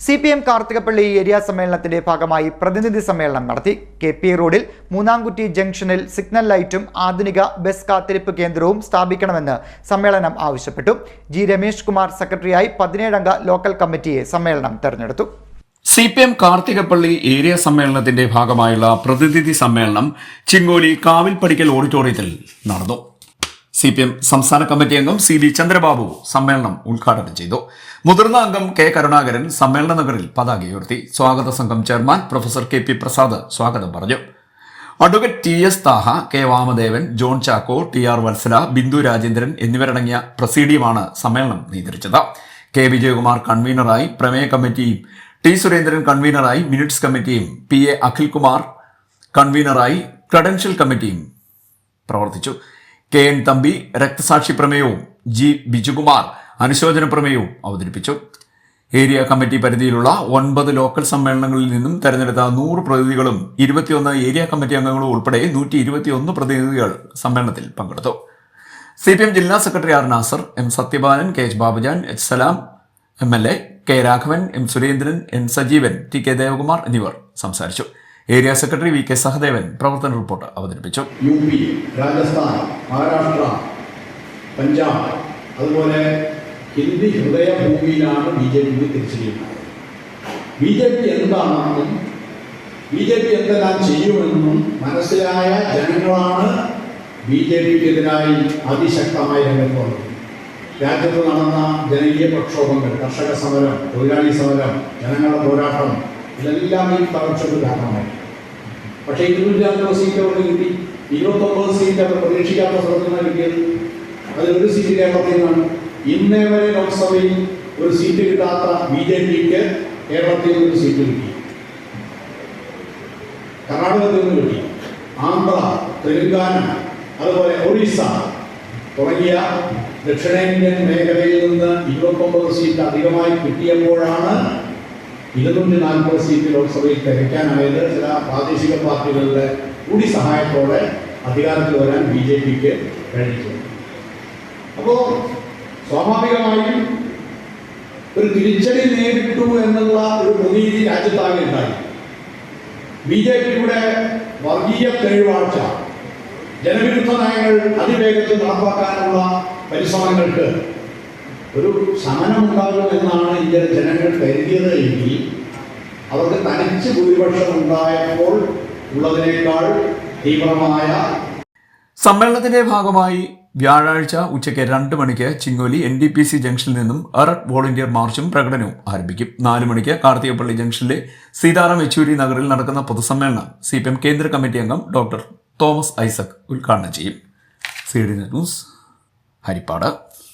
C P M Karthikappally area സമ്മേളനത്തിന്റെ ഭാഗമായി പ്രതിനിധി സമ്മേളനം നടത്തി. കെ പി റോഡിൽ മൂന്നാംകുറ്റി ജംഗ്ഷനിൽ സിഗ്നൽ ലൈറ്റും ആധുനിക ബസ് കാത്തിരിപ്പ് കേന്ദ്രവും സ്ഥാപിക്കണമെന്ന് സമ്മേളനം ആവശ്യപ്പെട്ടു. ജി രമേഷ് കുമാർ സെക്രട്ടറിയായി പതിനേഴംഗ ലോക്കൽ കമ്മിറ്റിയെ സമ്മേളനം തെരഞ്ഞെടുത്തു. C P M Karthikappally area സമ്മേളനത്തിന്റെ ഭാഗമായുള്ള പ്രതിനിധി സമ്മേളനം ചിങ്ങോലി കാവിൽപ്പടിക്കൽ ഓഡിറ്റോറിയത്തിൽ നടന്നു. സി പി എം സംസ്ഥാന കമ്മിറ്റി അംഗം സി വി ചന്ദ്രബാബു സമ്മേളനം ഉദ്ഘാടനം ചെയ്തു. മുതിർന്ന അംഗം കെ കരുണാകരൻ സമ്മേളന നഗറിൽ പതാക ഉയർത്തി. സ്വാഗത സംഘം chairman professor K P Prasad സ്വാഗതം പറഞ്ഞു. Advocate T S Thaha K Vamadevan John Chacko T R Vatsala Bindu Rajendran എന്നിവരടങ്ങിയ പ്രസീഡിയമാണ് സമ്മേളനം നിയന്ത്രിച്ചത് കെ വിജയകുമാർ കൺവീനറായി പ്രമേയ കമ്മിറ്റിയും ടി സുരേന്ദ്രൻ കൺവീനറായി മിനിറ്റ്സ് കമ്മിറ്റിയും പി എ അഖിൽകുമാർ കൺവീനറായി ക്രഡൻഷ്യൽ കമ്മിറ്റിയും പ്രവർത്തിച്ചു. കെ എൻ തമ്പി രക്തസാക്ഷി പ്രമേയവും ജി ബിജുകുമാർ അനുശോചന പ്രമേയവും അവതരിപ്പിച്ചു. ഏരിയ കമ്മിറ്റി പരിധിയിലുള്ള ഒൻപത് ലോക്കൽ സമ്മേളനങ്ങളിൽ നിന്നും തെരഞ്ഞെടുത്ത നൂറ് പ്രതിനിധികളും ഇരുപത്തിയൊന്ന് ഏരിയ കമ്മിറ്റി അംഗങ്ങളും ഉൾപ്പെടെ നൂറ്റി ഇരുപത്തിയൊന്ന് പ്രതിനിധികൾ സമ്മേളനത്തിൽ പങ്കെടുത്തു. സി പി എം ജില്ലാ secretary R Nasar M Sathyabalan K H Babujan H Salam M L A K Raghavan M Surendran N Sajeevan T K Devakumar എന്നിവർ സംസാരിച്ചു. Area secretary V K Sahadevan പ്രവർത്തന റിപ്പോർട്ട് അവതരിപ്പിച്ചു. U P Rajasthan Maharashtra Punjab അതുപോലെ ഹിന്ദി ഹൃദയഭൂമിയിലാണ് B J P തിരിച്ചറിയുന്നത് B J P എന്താണെന്നും B J P എന്തെല്ലാം ചെയ്യുമെന്നും മനസ്സിലായ ജനങ്ങളാണ് ബി ജെ പിക്കെതിരായി അതിശക്തമായി രംഗത്ത് വന്നത് രാജ്യത്ത് നടന്ന ജനകീയ പ്രക്ഷോഭങ്ങൾ കർഷക സമരം തൊഴിലാളി സമരം ജനങ്ങളുടെ പോരാട്ടം ഇതെല്ലാം ഈ തകർച്ചയ്ക്ക് കാരണമായി പക്ഷേ ഇരുന്നൂറ്റി അൻപത് സീറ്റ് അവർക്ക് കിട്ടി. ഇരുപത്തൊമ്പത് സീറ്റ് അവർ പ്രതീക്ഷിക്കാത്ത സ്ഥലത്ത് നിന്നാണ് കിട്ടിയത്. അതിൽ ഒരു സീറ്റ് കേരളത്തിൽ നിന്നാണ്. ഇന്നേ വരെ ലോക്സഭയിൽ ഒരു സീറ്റ് കിട്ടാത്ത ബി ജെ പിക്ക് കേരളത്തിൽ ഒരു സീറ്റ് കിട്ടി. കർണാടകത്തിൽ നിന്ന് കിട്ടി. ആന്ധ്ര തെലുങ്കാന അതുപോലെ ഒറീസ തുടങ്ങിയ ദക്ഷിണേന്ത്യൻ മേഖലയിൽ നിന്ന് ഇരുപത്തൊമ്പത് സീറ്റ് അധികമായി കിട്ടിയപ്പോഴാണ് ഇരുന്നൂറ്റി നാൽപ്പത് സീറ്റ് ലോക്സഭയിൽ തികയ്ക്കാനായത് ചില പ്രാദേശിക പാർട്ടികളുടെ കൂടി സഹായത്തോടെ അധികാരത്തിൽ വരാൻ ബി ജെ പിക്ക് കഴിഞ്ഞിട്ടുണ്ട്. അപ്പോൾ സ്വാഭാവികമായും ഒരു തിരിച്ചടി നേരിട്ടു എന്നുള്ള ഒരു പ്രതീതി രാജ്യത്താകെ ഉണ്ടായി. ബി ജെ പിയുടെ വർഗീയ തെളിവാഴ്ച ജനവിരുദ്ധ നയങ്ങൾ അതിവേഗത്തിൽ നടപ്പാക്കാനുള്ള പരിശ്രമങ്ങൾക്ക് ഒരു ശമനമുണ്ടാകും എന്നാണ് ഇന്ത്യയിലെ ജനങ്ങൾ കരുതിയത് എങ്കിൽ അവർക്ക് തനിച്ച് ഭൂരിപക്ഷം ഉണ്ടായപ്പോൾ ഉള്ളതിനേക്കാൾ തീവ്രമായ സമ്മേളനത്തിന്റെ ഭാഗമായി വ്യാഴാഴ്ച ഉച്ചയ്ക്ക് രണ്ട് മണിക്ക് Chingoli N D P C ജംഗ്ഷനിൽ നിന്നും എറട്ട് വോളണ്ടിയർ മാർച്ചും പ്രകടനവും ആരംഭിക്കും. നാല് മണിക്ക് കാർത്തികപ്പള്ളി ജംഗ്ഷനിലെ സീതാറാം യെച്ചൂരി നഗറിൽ നടക്കുന്ന പൊതുസമ്മേളനം സി പി എം കേന്ദ്ര കമ്മിറ്റി അംഗം ഡോക്ടർ തോമസ് ഐസക് ഉദ്ഘാടനം ചെയ്യും. C D news Haripad.